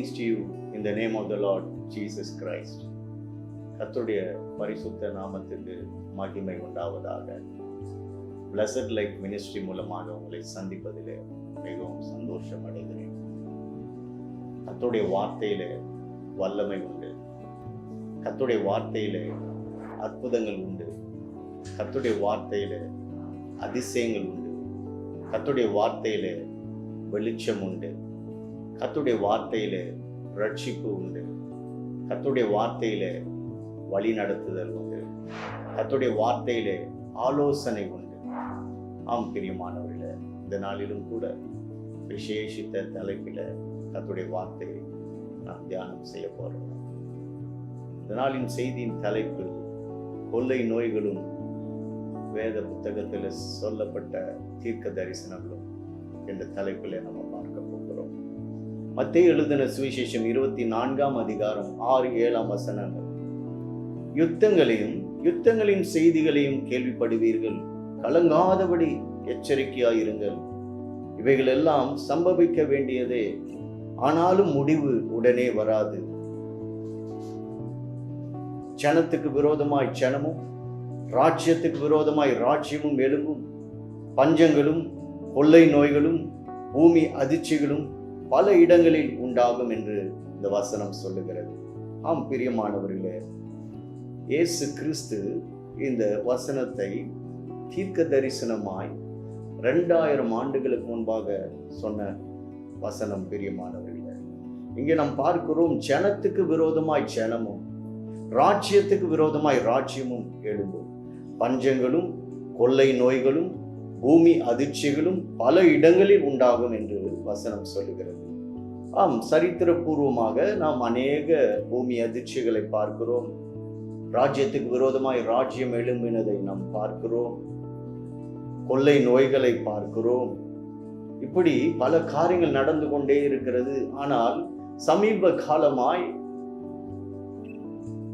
Greetings to you in the name of the lord Jesus Christ கர்த்தருடைய பரிசுத்த நாமத்துக்கு மகிமை உண்டாவதாக. பிளஸட் லைஃப் மினிஸ்ட்ரி மூலமாக உங்களை சந்திப்பதிலே மிகவும் சந்தோஷம் அடைகிறேன். கர்த்தருடைய வார்த்தையில வல்லமை உண்டு. கத்துடைய வார்த்தையில அற்புதங்கள் உண்டு. கத்துடைய வார்த்தையில அதிசயங்கள் உண்டு. கத்துடைய வார்த்தையில வெளிச்சம் உண்டு. கத்துடைய வார்த்தையில ரட்சிப்பு உண்டு. கத்துடைய வார்த்தையில வழி நடத்துதல் உண்டு. கத்துடைய வார்த்தையில ஆலோசனை உண்டு. ஆம் பிரியமானவர்கள இந்த நாளிலும் கூட விசேஷித்த தலைப்பில் கத்துடைய வார்த்தை நாம் தியானம் செய்ய போறோம். இந்த நாளின் செய்தியின் தலைப்பு கொள்ளை நோய்களும் வேத புத்தகத்தில் சொல்லப்பட்ட தீர்க்க தரிசனங்களும் என்ற தலைப்பில் நம்ம பார்க்க மத்திய எழுதின சுவிசேஷம் இருபத்தி நான்காம் அதிகாரம் ஆறு ஏழாம் வசனங்கள். யுத்தங்களையும் யுத்தங்களின் செய்திகளையும் கேள்விப்படுவீர்கள். கலங்காதபடி எச்சரிக்கையாயிருங்கள். இவைகள் எல்லாம் சம்பவிக்க வேண்டியதே. ஆனாலும் முடிவு உடனே வராது. ஜனத்துக்கு விரோதமாய் ஜனமும் ராஜ்யத்துக்கு விரோதமாய் ராஜ்யமும் எழும்பும். பஞ்சங்களும் கொள்ளை நோய்களும் பூமி அதிர்ச்சிகளும் பல இடங்களில் உண்டாகும் என்று இந்த வசனம் சொல்லுகிறது. ஆம் பிரியமானவர்களே இயேசு கிறிஸ்து இந்த வசனத்தை தீர்க்க தரிசனமாய் ரெண்டாயிரம் ஆண்டுகளுக்கு முன்பாக சொன்ன வசனம் பிரியமானவர்களே. இங்கே நாம் பார்க்கிறோம் ஜனத்துக்கு விரோதமாய் ஜனமும் ராஜ்யத்துக்கு விரோதமாய் ராஜ்யமும் எழும்பும். பஞ்சங்களும் கொள்ளை நோய்களும் பூமி அதிர்ச்சிகளும் பல இடங்களில் உண்டாகும் என்று வசனம் சொல்லுகிறது. ஆம் சரித்திரபூர்வமாக நாம் அநேக பூமி அதிர்ச்சிகளை பார்க்கிறோம். ராஜ்யத்துக்கு விரோதமாய் ராஜ்யம் எழும்பினதை நாம் பார்க்கிறோம். கொள்ளை நோய்களை பார்க்கிறோம். இப்படி பல காரியங்கள் நடந்து கொண்டே இருக்கிறது. ஆனால் சமீப காலமாய்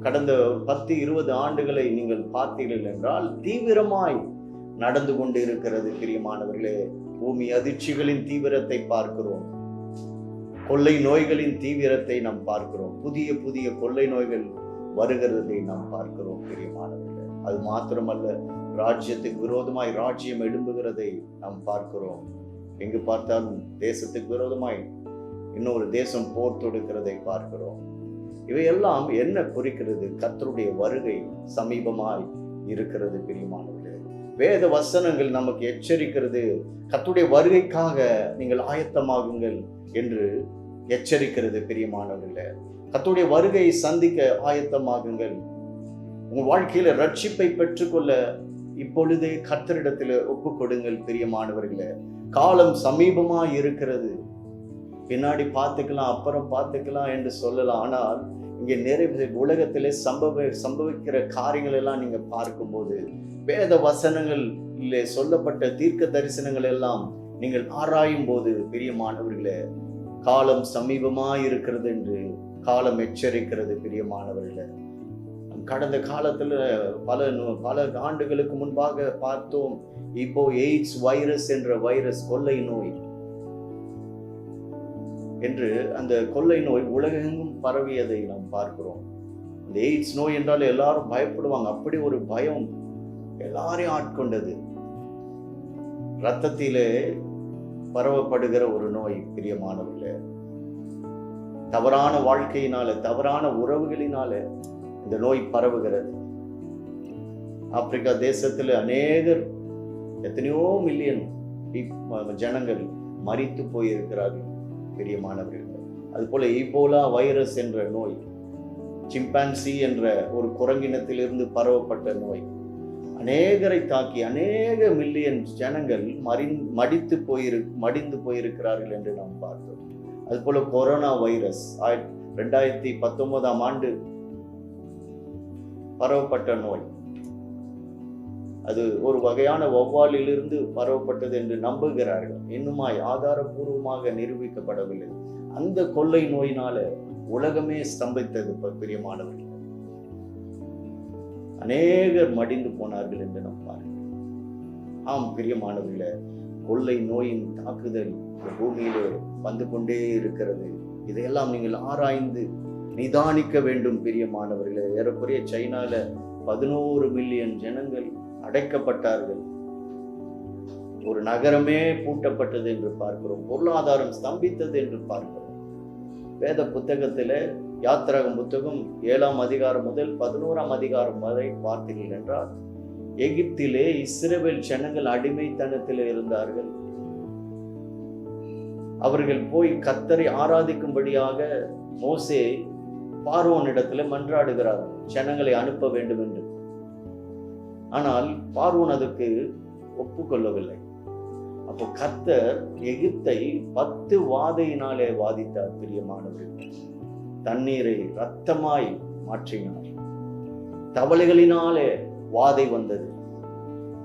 கடந்த பத்து இருபது ஆண்டுகளை நீங்கள் பார்த்தீர்கள் என்றால் தீவிரமாய் நடந்து கொண்டு இருக்கிறது பிரியமானவர்களே. பூமி அதிர்ச்சிகளின் தீவிரத்தை பார்க்கிறோம். கொள்ளை நோய்களின் தீவிரத்தை நாம் பார்க்கிறோம். புதிய புதிய கொள்ளை நோய்கள் வருகிறதை நாம் பார்க்கிறோம் பிரியமானவர்கள் அது மாத்திரமல்ல ராஜ்யத்துக்கு விரோதமாய் ராஜ்யம் எழும்புகிறதை நாம் பார்க்கிறோம். எங்கு பார்த்தாலும் தேசத்துக்கு விரோதமாய் இன்னொரு தேசம் போர் தொடுக்கிறதை பார்க்கிறோம். இவையெல்லாம் என்ன குறிக்கிறது? கத்தருடைய வருகை சமீபமாய் இருக்கிறது பிரியமானவர்களே வேத வசனங்கள் நமக்கு எச்சரிக்கிறது. கத்துடைய வருகைக்காக நீங்கள் ஆயத்தமாகுங்கள் என்று எச்சரிக்கிறது பிரியமானவர்கள. கத்துடைய வருகையை சந்திக்க ஆயத்தமாகுங்கள். உங்கள் வாழ்க்கையில ரட்சிப்பை பெற்றுக்கொள்ள இப்பொழுதே கர்த்தரிடத்தில் ஒப்பு கொடுங்கள் பிரியமானவர்களே. காலம் சமீபமா இருக்கிறது. பின்னாடி பார்த்துக்கலாம் அப்புறம் பார்த்துக்கலாம் என்று சொல்லலாம். ஆனால் இங்கே நிறைய உலகத்திலே சம்பவ சம்பவிக்கிற காரியங்கள் எல்லாம் நீங்கள் பார்க்கும்போது வேத வசனங்கள் சொல்லப்பட்ட தீர்க்க தரிசனங்கள் எல்லாம் நீங்கள் ஆராயும் போது பிரியமானவர்களே காலம் சமீபமாக இருக்கிறது என்று காலம் எச்சரிக்கிறது பிரியமானவர்களே கடந்த காலத்துல பல பல ஆண்டுகளுக்கு முன்பாக பார்த்தோம் இப்போ எய்ட்ஸ் வைரஸ் என்ற வைரஸ் கொள்ளை நோய். என்று அந்த கொள்ளை நோய் உலகெங்கும் பரவியதை நாம் பார்க்கிறோம். இந்த எய்ட்ஸ் நோய் என்றால் எல்லாரும் பயப்படுவாங்க. அப்படி ஒரு பயம் எல்லாரையும் ஆட்கொண்டது. ரத்தத்திலே பரவப்படுகிற ஒரு நோய் பிரியமானவர்களே. தவறான வாழ்க்கையினால தவறான உறவுகளினால இந்த நோய் பரவுகிறது. ஆப்பிரிக்கா தேசத்தில் அநேகர் எத்தனையோ மில்லியன் ஜனங்கள் மறித்து போயிருக்கிறார்கள் பிரியமானவர்கள். அதுபோல ஈபோலா வைரஸ் என்ற நோய் சிம்பான்சி என்ற ஒரு குரங்கினத்திலிருந்து பரவப்பட்ட நோய் அநேகரை தாக்கி அநேக மில்லியன் ஜனங்கள் மறி மடித்து போயிரு மடிந்து போயிருக்கிறார்கள் என்று நாம் பார்த்தோம். அதுபோல கொரோனா வைரஸ் ரெண்டாயிரத்தி பத்தொன்பதாம் ஆண்டு பரவப்பட்ட நோய். அது ஒரு வகையான வௌவாலிலிருந்து பரவப்பட்டது என்று நம்புகிறார்கள். இன்னுமாய் ஆதாரபூர்வமாக நிரூபிக்கப்படவில்லை. அந்த கொள்ளை நோயினால உலகமே ஸ்தம்பித்தது பிரியமானவர்கள். அநேகர் மடிந்து போனார்கள் என்று நாம் பார்க்கிறோம். ஆம் பிரியமானவர்கள கொள்ளை நோயின் தாக்குதல் இந்த பூமியிலே வந்து கொண்டே இருக்கிறது. இதையெல்லாம் நீங்கள் ஆராய்ந்து நிதானிக்க வேண்டும் பிரியமானவர்களே. ஏறக்குறைய சைனால பதினோரு மில்லியன் ஜனங்கள் அடைக்கப்பட்டார்கள். ஒரு நகரமே பூட்டப்பட்டது என்று பார்க்கிறோம். பொருளாதாரம் ஸ்தம்பித்தது என்று பார்க்கிறோம். வேத புத்தகத்தில் யாத்திரகம் புத்தகம் ஏழாம் அதிகாரம் முதல் பதினோராம் அதிகாரம் வரை பார்த்தீர்கள் என்றால் எகிப்திலே இஸ்ரவேல் ஜனங்கள் அடிமைத்தனத்தில் இருந்தார்கள். அவர்கள் போய் கத்தரை ஆராதிக்கும்படியாக மோசே பார்வோனிடத்துல மன்றாடுகிறார் ஜனங்களை அனுப்ப வேண்டும் என்று. ஆனால் பார்வோன் அதுக்கு ஒப்புக்கொள்ளவில்லை. அப்போ கத்தர் எகிப்தை பத்து வாதையினாலே வாதித்தார் பிரியமானவர்கள். தண்ணீரை ரத்தமாய் மாற்றினார். தவளைகளினாலே வாதை வந்தது.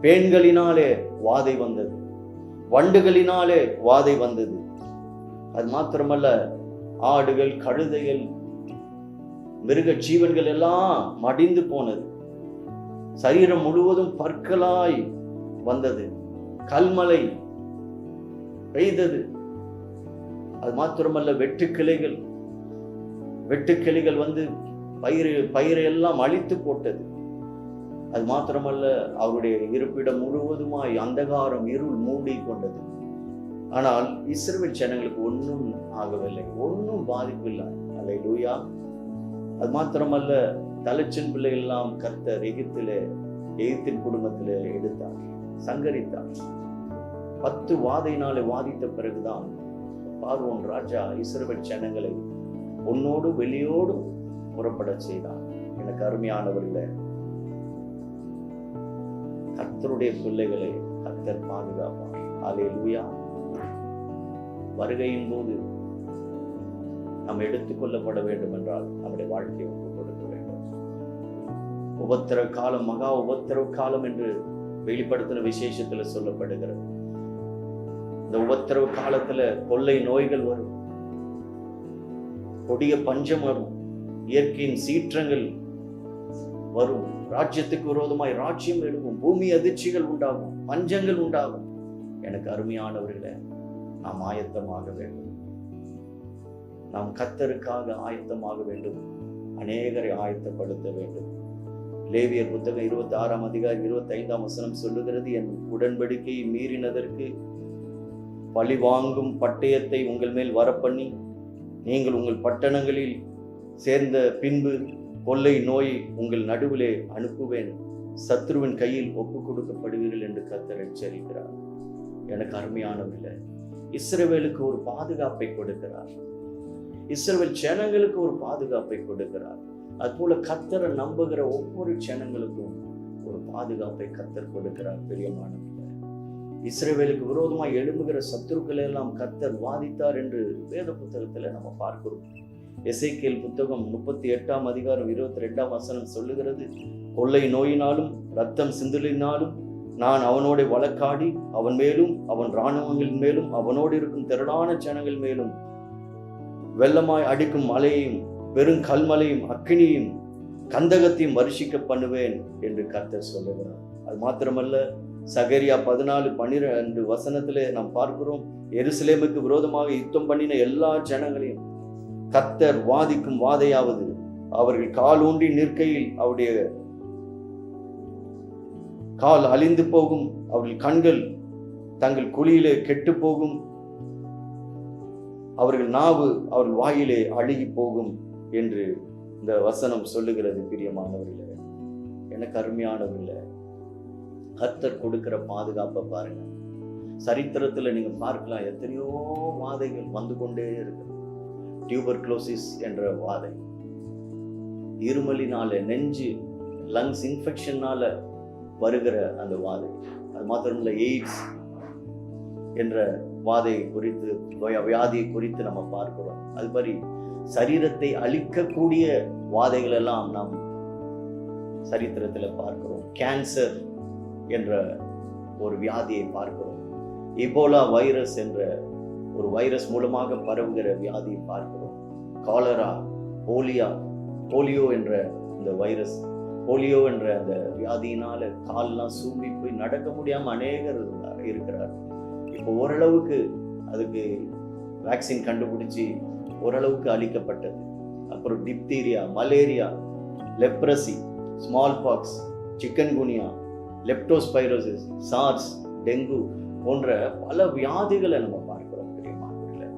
பேன்களினாலே வாதை வந்தது. வண்டுகளினாலே வாதை வந்தது. அது மாத்திரமல்ல ஆடுகள் கழுதைகள் மிருக ஜீவன்கள் எல்லாம் மடிந்து போனது. சரீரம் முழுவதும் பற்களாய் வந்தது. கல்மலை பெய்தது. அது மாத்திரமல்ல வெட்டுக்கிளைகள் வெட்டுக்கிளிகள் வந்து பயிர் பயிரை எல்லாம் அழித்து போட்டது. அது மாத்திரமல்ல அவருடைய இருப்பிடம் முழுவதுமாய் அந்தகாரம் இருள் மூடி கொண்டது. ஆனால் இஸ்ரேல் ஜனங்களுக்கு ஒன்றும் ஆகவில்லை. ஒன்றும் பாதிப்பு இல்லை லூயா அது மாத்திரமல்ல தலைச்சின் பிள்ளைகள் எல்லாம் கர்த்த எகிப்திலே எகிப்தின் குடும்பத்திலே எடுத்தார் சங்கரித்தார். பத்து வாதையினாலே வாதித்த பிறகுதான் பார்வோன் ராஜா இஸ்ரேல் ஜனங்களை உன்னோடு வெளியோடு புறப்பட செய்தான். எனக்கு அருமையானவர்களே கர்த்தருடைய பிள்ளைகளை கர்த்தர் பாதுகாப்பார். ஆலே லூயா வருகையின் போது நாம் எடுத்துக்கொள்ளப்பட வேண்டும் என்றால் நம்முடைய வாழ்க்கையை ஒப்புக் கொடுக்க வேண்டும். உபத்திர காலம் மகா உபத்திரவ காலம் என்று வெளிப்படுத்தின விசேஷத்துல சொல்லப்படுகிறது. இந்த உபத்திரவு காலத்துல கொள்ளை நோய்கள் வரும். கொடிய பஞ்சம் வரும். இயற்கையின் சீற்றங்கள் வரும். ராஜ்யத்துக்கு விரோதமாய் ராஜ்யம் எழுவும் பூமி அதிர்ச்சிகள் உண்டாகும். பஞ்சங்கள் உண்டாகும். எனக்கு அருமையானவர்களை நாம் ஆயத்தமாக வேண்டும். நாம் கத்தருக்காக ஆயத்தமாக வேண்டும். அநேகரை ஆயத்தப்படுத்த வேண்டும். லேவியர் புத்தகம் இருபத்தி ஆறாம் அதிகாரம் இருபத்தி ஐந்தாம் வசனம் சொல்லுகிறது என் உடன்படிக்கையை மீறினதற்கு பழி வாங்கும் பட்டயத்தை உங்கள் மேல் வரப்பண்ணி நீங்கள் உங்கள் பட்டணங்களில் சேர்ந்த பின்பு கொள்ளை நோய் உங்கள் நடுவிலே அனுப்புவேன். சத்ருவின் கையில் ஒப்பு கொடுக்கப்படுவீர்கள் என்று கத்தர் எச்சரிக்கிறார். எனக்கு அருமையானவில்லை இஸ்ரவேலுக்கு ஒரு பாதுகாப்பை கொடுக்கிறார். இஸ்ரவேல் ஜனங்களுக்கு ஒரு பாதுகாப்பை கொடுக்கிறார். அதுபோல கத்தரை நம்புகிற ஒவ்வொரு ஜனங்களுக்கும் ஒரு பாதுகாப்பை கத்தர் கொடுக்கிறார் பிரியமானவர்களே. இஸ்ரேவேலுக்கு விரோதமாக எழும்புகிற சத்துருக்களை எல்லாம் கத்தர் வாதித்தார் என்று வேத புத்தகத்தில் நம்ம பார்க்கிறோம். எசைக்கேல் புத்தகம் முப்பத்தி எட்டாம் அதிகாரம் இருபத்தி ரெண்டாம் வசனம் சொல்லுகிறது கொள்ளை நோயினாலும் ரத்தம் சிந்தலினாலும் நான் அவனோட வழக்காடி அவன் மேலும் அவன் இராணுவங்களின் மேலும் அவனோடு இருக்கும் திரளான ஜனங்கள் மேலும் வெள்ளமாய் அடிக்கும் மலையையும் வெறும் கல்மலையும் அக்கினியும் கந்தகத்தையும் வருஷிக்க பண்ணுவேன் என்று கர்த்தர் சொல்லுகிறார். அது மாத்திரமல்ல சகரியா பதினாலு பன்னிரண்டு வசனத்திலே நாம் பார்க்கிறோம். எருசலேமுக்கு விரோதமாக யுத்தம் பண்ணின எல்லா ஜனங்களையும் கத்தர் வாதிக்கும் வாதையாவது அவர்கள் கால் ஊன்றி நிற்கையில் அவருடைய கால் அழிந்து போகும். அவர்கள் கண்கள் தங்கள் குழியிலே கெட்டு போகும். அவர்கள் நாவு அவர்கள் வாயிலே அழுகி போகும் என்று இந்த வசனம் சொல்லுகிறது பிரியமானவர்களே. எனக்கு அருமையானவர்களே கர்த்தர் கொடுக்கிற பாதுகாப்பை பாருங்க. சரித்திரத்தில் நீங்கள் பார்க்கலாம் எத்தனையோ வாதைகள் வந்து கொண்டே இருக்கு. டியூபர் குளோசிஸ் என்ற வாதை. இருமலினால நெஞ்சு லங்ஸ் இன்ஃபெக்ஷனால் வருகிற அந்த வாதை. அது மாத்திரமில்ல எய்ட்ஸ் என்ற வாதை குறித்து வியாதியை குறித்து நம்ம பார்க்கிறோம். அது மாதிரி சரீரத்தை அழிக்கக்கூடிய வாதைகள் எல்லாம் நாம் சரித்திரத்தில் பார்க்கிறோம். கேன்சர் என்ற ஒரு வியாதியை பார்க்கிறோம். இபோலா வைரஸ் என்ற ஒரு வைரஸ் மூலமாக பரவுகிற வியாதியை பார்க்கிறோம். காலரா போலியா போலியோ என்ற இந்த வைரஸ் போலியோ என்ற அந்த வியாதியினால கால்லாம் சூம்பி போய் நடக்க முடியாம அநேகர் இருக்கிறார் இப்போ ஓரளவுக்கு அதுக்கு வேக்சின் கண்டுபிடிச்சி ஓரளவுக்கு அளிக்கப்பட்டது. அப்புறம் diphtheria malaria leprosy smallpox chikungunya leptospirosis SARS dengue போன்ற பல வியாதிகளை நம்ம பார்க்கிறோம் பிரியமானவர்களே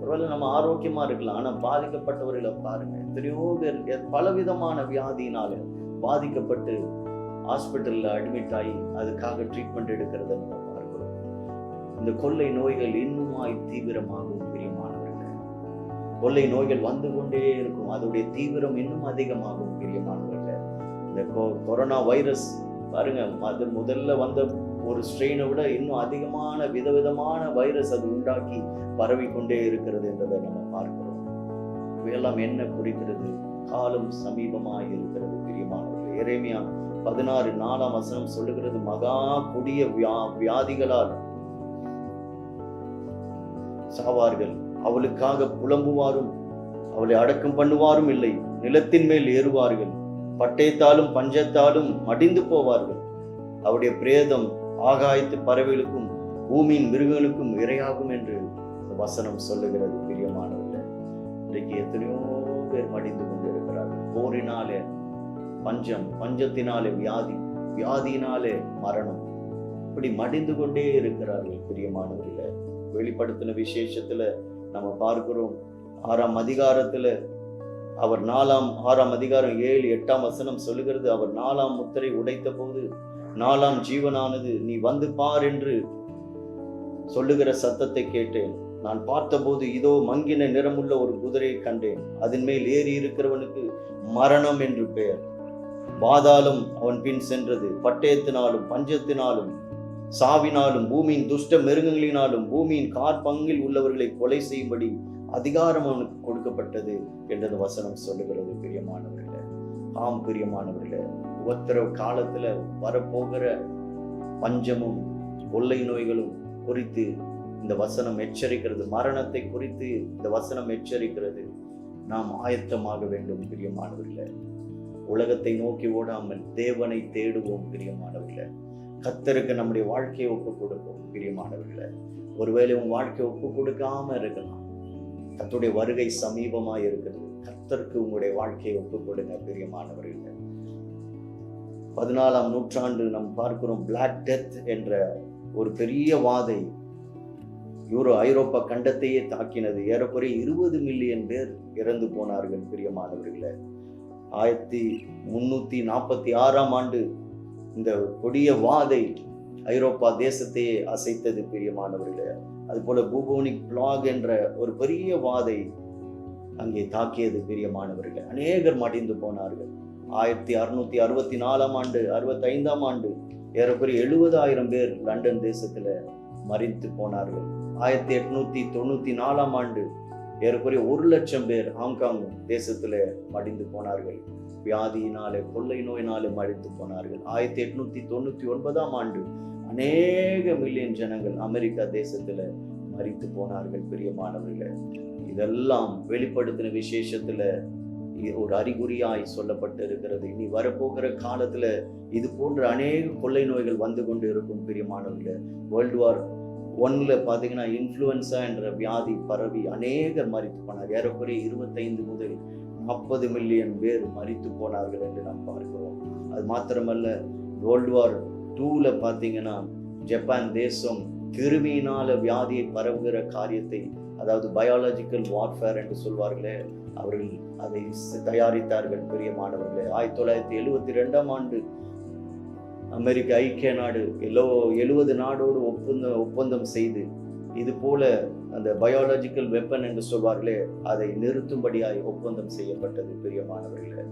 ஒருவேளை நம்ம ஆரோக்கியமா இருக்கலாம் ஆனா பாதிக்கப்பட்டவர்களை பாருங்க. எத்தனையோ பேர் பலவிதமான வியாதியினால பாதிக்கப்பட்டு ஹாஸ்பிட்டலில் அட்மிட் ஆகி அதுக்காக ட்ரீட்மெண்ட் எடுக்கிறத நம்ம பார்க்கிறோம். இந்த கொள்ளை நோய்கள் இன்னுமாய் தீவிரமாகும் பிரியமானவர்கள் கொள்ளை நோய்கள் வந்து கொண்டே இருக்கும். அதோடைய தீவிரம் இன்னும் அதிகமாகும் பிரியமானவர்கள் இந்த கொ- கொரோனா வைரஸ் பாருங்க அது முதல்ல வந்த ஒரு ஸ்ட்ரெயினை விட இன்னும் அதிகமான விதவிதமான வைரஸ் அது உண்டாக்கி பரவி கொண்டே இருக்கிறது என்றதை நம்ம பார்க்கிறோம். இவையெல்லாம் என்ன குறிக்கிறது? காலம் சமீபமாக இருக்கிறது பிரியமானவர்கள். இறைமையா பதினாறு நாலாம் வசனம் சொல்லுகிறது மகா கொடிய வியா வியாதிகளால் சாவார்கள். அவளுக்காக புலம்புவாரும் அவளை அடக்கம் பண்ணுவாரும் இல்லை நிலத்தின் மேல் ஏறுவார்கள். பட்டயத்தாலும் பஞ்சத்தாலும் மடிந்து போவார்கள். அவருடைய பிரேதம் ஆகாயத்து பறவைகளுக்கும் பூமியின் மிருகங்களுக்கும் இரையாகும் என்று இந்த வசனம் சொல்லுகிறது பிரியமானவர்கள். இன்றைக்கு எத்தனையோ பேர் மடிந்து கொண்டிருக்கிறார்கள். போரினாலே பஞ்சம் பஞ்சத்தினாலே வியாதி வியாதியினாலே மரணம். இப்படி மடிந்து கொண்டே இருக்கிறார்கள் பிரியமானவர்கள. வெளிப்படுத்தின விசேஷத்துல நம்ம பார்க்கிறோம் ஆறாம் அதிகாரத்துல அவர் நாலாம் ஆறாம் அதிகாரம் ஏழு எட்டாம் வசனம் சொல்லுகிறது அவர் நாலாம் முத்திரை உடைத்த போது நாலாம் ஜீவனானது நீ வந்து பார் என்று சொல்லுகிற சத்தத்தை கேட்டேன். நான் பார்த்தபோது இதோ மங்கின நிறமுள்ள ஒரு குதிரையை கண்டேன். அதன் மேல் ஏறி இருக்கிறவனுக்கு மரணம் என்று பெயர். பாதாளம் அவன் பின் சென்றது. பட்டயத்தினாலும் பஞ்சத்தினாலும் சாவினாலும் பூமியின் துஷ்ட மிருகங்களினாலும் பூமியின் கார்பங்கில் உள்ளவர்களை கொலை செய்யும்படி அதிகாரம் அவனுக்கு கொடுக்கப்பட்டது என்றது வசனம் சொல்லுகிறது பிரியமானவர்கள. ஆம் பிரியமானவர்கள. உபத்திரவ காலத்துல வரப்போகிற பஞ்சமும் கொள்ளை நோய்களும் குறித்து இந்த வசனம் எச்சரிக்கிறது. மரணத்தை குறித்து இந்த வசனம் எச்சரிக்கிறது. நாம் ஆயத்தமாக வேண்டும் பிரியமானவர்கள. உலகத்தை நோக்கி ஓடாமல் தேவனை தேடுவோம் பிரியமானவர்கள. கத்தருக்கு நம்முடைய வாழ்க்கையை ஒப்பு கொடுப்போம் பிரியமானவர்கள. ஒருவேளை உன் வாழ்க்கையை ஒப்பு கொடுக்காம இருக்கலாம். கத்துடைய வருகை சமீபமாக இருக்கிறது. கர்த்தருக்கு உங்களுடைய வாழ்க்கையை ஒப்புக் கொடுங்க பிரியமானவர்கள். பதினாலாம் நூற்றாண்டு நாம் பார்க்கிறோம் பிளாக் டெத் என்ற ஒரு பெரிய வாதை யூரோ ஐரோப்பா கண்டத்தையே தாக்கினது. ஏறக்குறைய இருபது மில்லியன் பேர் இறந்து போனார்கள் பிரியமானவர்களே. ஆயிரத்தி முன்னூத்தி நாற்பத்தி ஆறாம் ஆண்டு இந்த கொடிய வாதை ஐரோப்பா தேசத்தையே அசைத்தது பிரியமானவர்களே. அதுபோல பூபோனிக் பிளாக் என்ற ஒரு பெரிய வாதை அங்கே தாக்கியது பிரியமானவர்களே அநேகர் மடிந்து போனார்கள். ஆயிரத்தி அறுநூத்தி அறுபத்தி நாலாம் ஆண்டு அறுபத்தி ஐந்தாம் ஆண்டு ஏறக்குறைய எழுபதாயிரம் பேர் லண்டன் தேசத்துல மறித்து போனார்கள். ஆயிரத்தி எட்நூத்தி தொண்ணூத்தி நாலாம் ஆண்டு ஏறக்குறைய ஒரு லட்சம் பேர் ஹாங்காங் தேசத்துல மடிந்து போனார்கள். வியாதியினாலே கொள்ளை நோயினாலே மடித்து போனார்கள். ஆயிரத்தி எட்நூத்தி தொண்ணூத்தி ஒன்பதாம் ஆண்டு அநேக மில்லியன் ஜனங்கள் அமெரிக்கா தேசத்துல மறித்து போனார்கள் பிரியமானவர்களே. இதெல்லாம் வெளிப்படுத்தின விசேஷத்துல ஒரு அறிகுறியாய் சொல்லப்பட்டு இருக்கிறது இனி வரப்போகிற காலத்துல இது போன்ற அநேக கொள்ளை நோய்கள் வந்து கொண்டு இருக்கும் பிரியமானவர்கள. வேர்ல்டு வார் ஒன்ல பாத்தீங்கன்னா இன்ஃப்ளூயன்ஸா என்ற வியாதி பரவி அநேகர் மறித்து போனார். ஏறக்குறைய இருபத்தைந்து முதல் நாற்பது மில்லியன் பேர் மறித்து போனார்கள் என்று நாம் பார்க்கிறோம். அது மாத்திரமல்ல வேர்ல்டு வார் டூவில் பார்த்தீங்கன்னா ஜப்பான் தேசம் கிருமியினால் வியாதியை பரவுகிற காரியத்தை அதாவது பயாலஜிக்கல் வார்ஃபேர் என்று சொல்வார்களே அவர்கள் அதை தயாரித்தார்கள் பெரிய மாணவர்களே. ஆயிரத்தி தொள்ளாயிரத்தி எழுவத்தி ரெண்டாம் ஆண்டு அமெரிக்க ஐக்கிய நாடு எல்லோ எழுவது நாடோடு ஒப்பந்தம் ஒப்பந்தம் செய்து இது போல அந்த பயாலஜிக்கல் வெப்பன் என்று சொல்வார்களே அதை நிறுத்தும்படியாய் ஒப்பந்தம் செய்யப்பட்டது பிரியமானவர்களே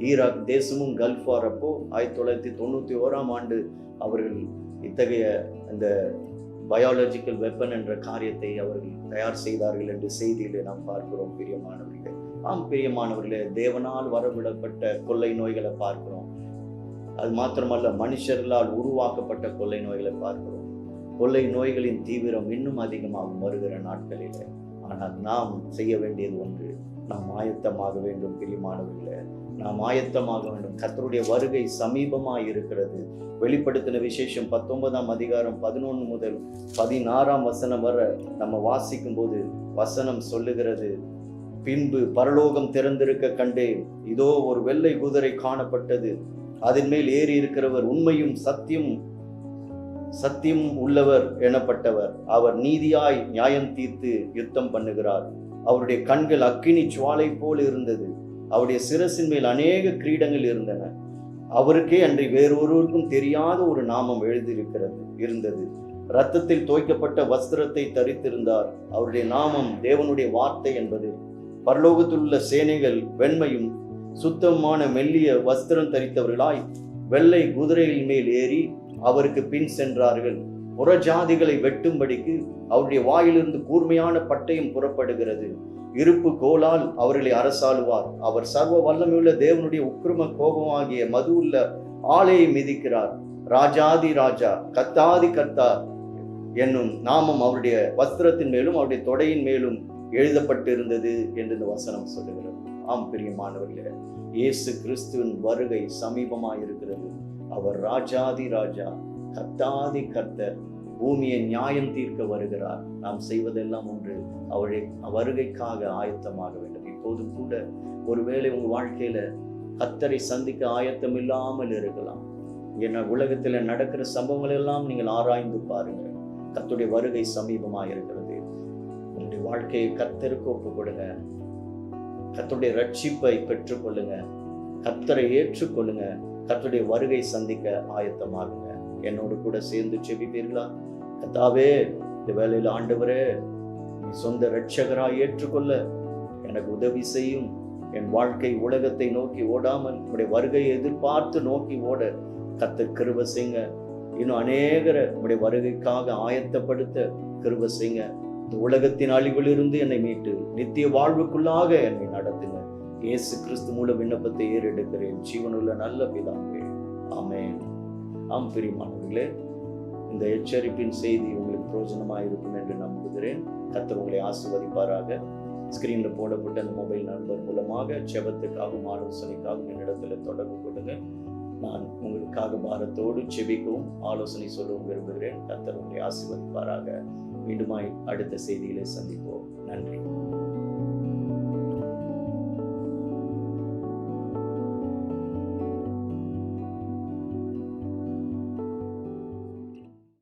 ஈராக் தேசமும் கல்ஃப் வார் அப்போ ஆயிரத்தி தொள்ளாயிரத்தி தொண்ணூற்றி ஓராம் ஆண்டு அவர்கள் இத்தகைய அந்த பயாலஜிக்கல் வெப்பன் என்ற காரியத்தை அவர்கள் தயார் செய்தார்கள் என்று செய்தியிலே நாம் பார்க்கிறோம் பிரியமானவர்களே. ஆம் பிரியமானவர்களே தேவனால் வரவிடப்பட்ட கொள்ளை நோய்களை பார்க்கிறோம். அது மாத்திரமல்ல மனுஷர்களால் உருவாக்கப்பட்ட கொள்ளை நோய்களை பார்க்கிறோம். கொள்ளை நோய்களின் தீவிரம் இன்னும் அதிகமாகும் வருகிற நாட்களிலே. ஆனால் நாம் செய்ய வேண்டியது ஒன்று நாம் ஆயத்தமாக வேண்டும் பிரியமானவர்களே. நாம் ஆயத்தமாக வேண்டும். கத்தருடைய வருகை சமீபமாக இருக்கிறது. வெளிப்படுத்தின விசேஷம் பத்தொன்பதாம் அதிகாரம் பதினொன்று முதல் பதினாறாம் வசனம் வர நம்ம வாசிக்கும் போது வசனம் சொல்லுகிறது. பின்பு பரலோகம் திறந்திருக்க கண்டேன். இதோ ஒரு வெள்ளை குதிரை காணப்பட்டது. அதன் மேல் ஏறி இருக்கிறவர் உண்மையும் சத்தியம் சத்தியம் உள்ளவர் எனப்பட்டவர். அவர் நீதியாய் நியாயம் தீர்த்து யுத்தம் பண்ணுகிறார். அவருடைய கண்கள் அக்கினி சுவாலை போல் இருந்தது. அவருடைய சிரசின் மேல் அநேக கிரீடங்கள் இருந்தன. அவருக்கே அன்றி வேறொருவருக்கும் தெரியாத ஒரு நாமம் எழுதியிருக்கிறது இருந்தது. இரத்தத்தில் தோய்க்கப்பட்ட வஸ்திரத்தை தரித்திருந்தார். அவருடைய நாமம் தேவனுடைய வார்த்தை என்பது. பரலோகத்தில் உள்ள சேனைகள் வெண்மையும் சுத்தமான மெல்லிய வஸ்திரம் தரித்தவர்களாய் வெள்ளை குதிரையின் மேல் ஏறி அவருக்கு பின் சென்றார்கள். புறஜாதிகளை வெட்டும்படிக்கு அவருடைய வாயிலிருந்து கூர்மையான பட்டயம் புறப்படுகிறது. இருப்பு கோலால் அவர்களை அரசாளுவார். அவர் சர்வ வல்லமையுள்ள தேவனுடைய உக்கிரம கோபமாகிய மது உள்ள ஆலையை மிதிக்கிறார். ராஜாதி ராஜா கத்தாதி கத்தா என்னும் நாமம் அவருடைய வஸ்திரத்தின் மேலும் அவருடைய தொடையின் மேலும் எழுதப்பட்டிருந்தது என்று இந்த வசனம் சொல்லுகிறது. ஆம் பிரியமானவர்களே இயேசு கிறிஸ்துவின் வருகை சமீபமாயிருக்கிறது. அவர் ராஜாதி ராஜா கத்தாதி கர்த்தர் பூமியை நியாயம் தீர்க்க வருகிறார். நாம் செய்வதெல்லாம் ஒன்று அவருடைய வருகைக்காக ஆயத்தமாக வேண்டும். இப்போது கூட ஒருவேளை உங்கள் வாழ்க்கையில் கத்தரை சந்திக்க ஆயத்தம் இல்லாமல் இருக்கலாம். என்ன உலகத்தில் நடக்கிற சம்பவங்கள் எல்லாம் நீங்கள் ஆராய்ந்து பாருங்கள். கத்துடைய வருகை சமீபமாக இருக்கிறது. உங்களுடைய வாழ்க்கையை கத்தருக்கு ஒப்பு கொடுங்க கத்துடைய ரட்சிப்பை பெற்றுக்கொள்ளுங்க. கத்தரை ஏற்றுக்கொள்ளுங்க. கத்துடைய வருகை சந்திக்க ஆயத்தமாகுங்க. என்னோடு கூட சேர்ந்து செபிப்பீர்களா? கத்தாவே இந்த வேலையில் ஆண்டவரே நீ சொந்த ரட்சகராய் ஏற்றுக்கொள்ள எனக்கு உதவி செய்யும். என் வாழ்க்கை உலகத்தை நோக்கி ஓடாமல் உடைய வருகையை எதிர்பார்த்து நோக்கி ஓட கத்து கிருப செய்ங்க இன்னும் அநேகரை உடைய வருகைக்காக ஆயத்தப்படுத்த கிருப செய்ங்க இந்த உலகத்தின் அழிவிலிருந்து என்னை மீட்டு நித்திய வாழ்வுக்குள்ளாக என்னை நடத்துங்க. இயேசு கிறிஸ்து மூலம் விண்ணப்பத்தை ஏறெடுக்கிறேன். ஜீவனுள்ள நல்ல பிதாவே. ஆமென். ஆம் பிரியமானவர்களே இந்த எச்சரிப்பின் செய்தி உங்களுக்கு பிரோஜனமாக இருக்கும் என்று நம்புகிறேன். கத்தர் உங்களை ஆசிர்வதிப்பாராக. ஸ்க்ரீனில் போடப்பட்ட அந்த மொபைல் நண்பர் மூலமாக செபத்துக்காகவும் ஆலோசனைக்காகவும் என்னிடத்தில் தொடர்பு கொள்ளுங்க. நான் உங்களுக்காக பாரத்தோடு செபிக்கவும் ஆலோசனை சொல்லவும் விரும்புகிறேன். கத்தர் உங்களை ஆசிர்வதிப்பாராக. மீண்டுமாய் அடுத்த செய்திகளை சந்திப்போம். நன்றி.